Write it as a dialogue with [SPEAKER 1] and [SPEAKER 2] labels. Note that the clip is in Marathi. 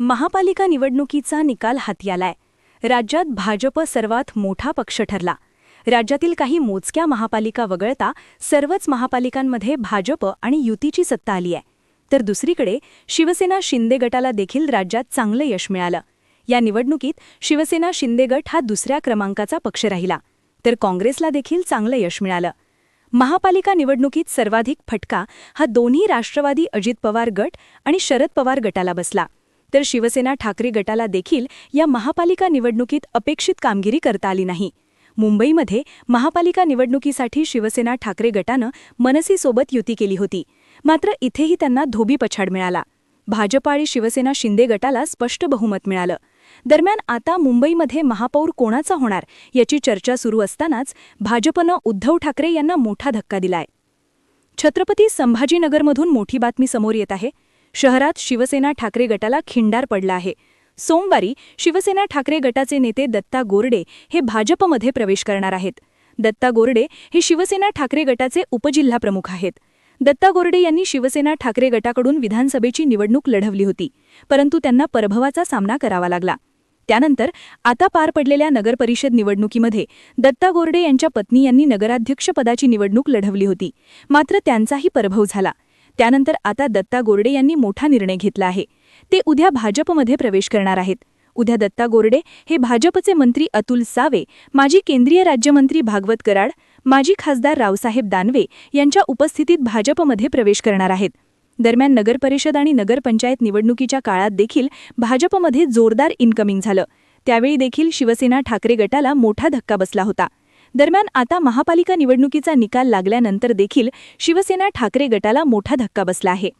[SPEAKER 1] महापालिका निवडणुकीचा निकाल हाती आलाय. राज्यात भाजप सर्वात मोठा पक्ष ठरला. राज्यातील काही मोजक्या महापालिका वगळता सर्वच महापालिकांमध्ये भाजप आणि युतीची सत्ता आली आहे. तर दुसरीकडे शिवसेना शिंदे गटाला देखील राज्यात चांगलं यश मिळालं. या निवडणुकीत शिवसेना शिंदे गट हा दुसऱ्या क्रमांकाचा पक्ष राहिला. तर काँग्रेसला देखील चांगलं यश मिळालं. महापालिका निवडणुकीत सर्वाधिक फटका हा दोन्ही राष्ट्रवादी अजित पवार गट आणि शरद पवार गटाला बसला. तर शिवसेना ठाकरे गटाला देखील या महापालिका निवडणुकीत अपेक्षित कामगिरी करता आली नाही. मुंबईमध्ये महापालिका निवडणुकीसाठी शिवसेना ठाकरे गटानं मनसेसोबत युती केली होती. मात्र इथेही त्यांना धोबी पछाड मिळाला. भाजप आणि शिवसेना शिंदे गटाला स्पष्ट बहुमत मिळालं. दरम्यान आता मुंबईमध्ये महापौर कोणाचा होणार याची चर्चा सुरू असतानाच भाजपनं उद्धव ठाकरे यांना मोठा धक्का दिलाय. छत्रपती संभाजीनगरमधून मोठी बातमी समोर येत आहे. शहरात शिवसेना ठाकरे गटाला खिंडार पडला आहे. सोमवारी शिवसेना ठाकरे गटाचे नेते दत्ता गोरडे हे भाजपमध्ये प्रवेश करणार आहेत. दत्ता गोरडे हे शिवसेना ठाकरे गटाचे उपजिल्हाप्रमुख आहेत. दत्ता गोरडे यांनी शिवसेना ठाकरे गटाकडून विधानसभेची निवडणूक लढवली होती परंतु त्यांना परभवाचा सामना करावा लागला. त्यानंतर आता पार पडलेल्या नगरपरिषद निवडणुकीमध्ये दत्ता गोरडे यांच्या पत्नी यांनी नगराध्यक्षपदाची निवडणूक लढवली होती. मात्र त्यांचाही पराभव झाला. त्यानंतर आता दत्ता गोरडे यांनी मोठा निर्णय घेतला आहे. ते उद्या भाजपमध्ये प्रवेश करणार आहेत. उद्या दत्ता गोरडे हे भाजपचे मंत्री अतुल सावे माजी केंद्रीय राज्यमंत्री भागवत कराड माजी खासदार रावसाहेब दानवे यांच्या उपस्थितीत भाजपमध्ये प्रवेश करणार आहेत. दरम्यान नगरपरिषद आणि नगरपंचायत निवडणुकीच्या काळात देखील भाजपमध्ये जोरदार इन्कमिंग झालं. त्यावेळी देखील शिवसेना ठाकरे गटाला मोठा धक्का बसला होता. दरम्यान आता महापालिका निवडणुकीचा निकाल लागल्यानंतर देखील शिवसेना ठाकरे गटाला मोठा धक्का बसला आहे.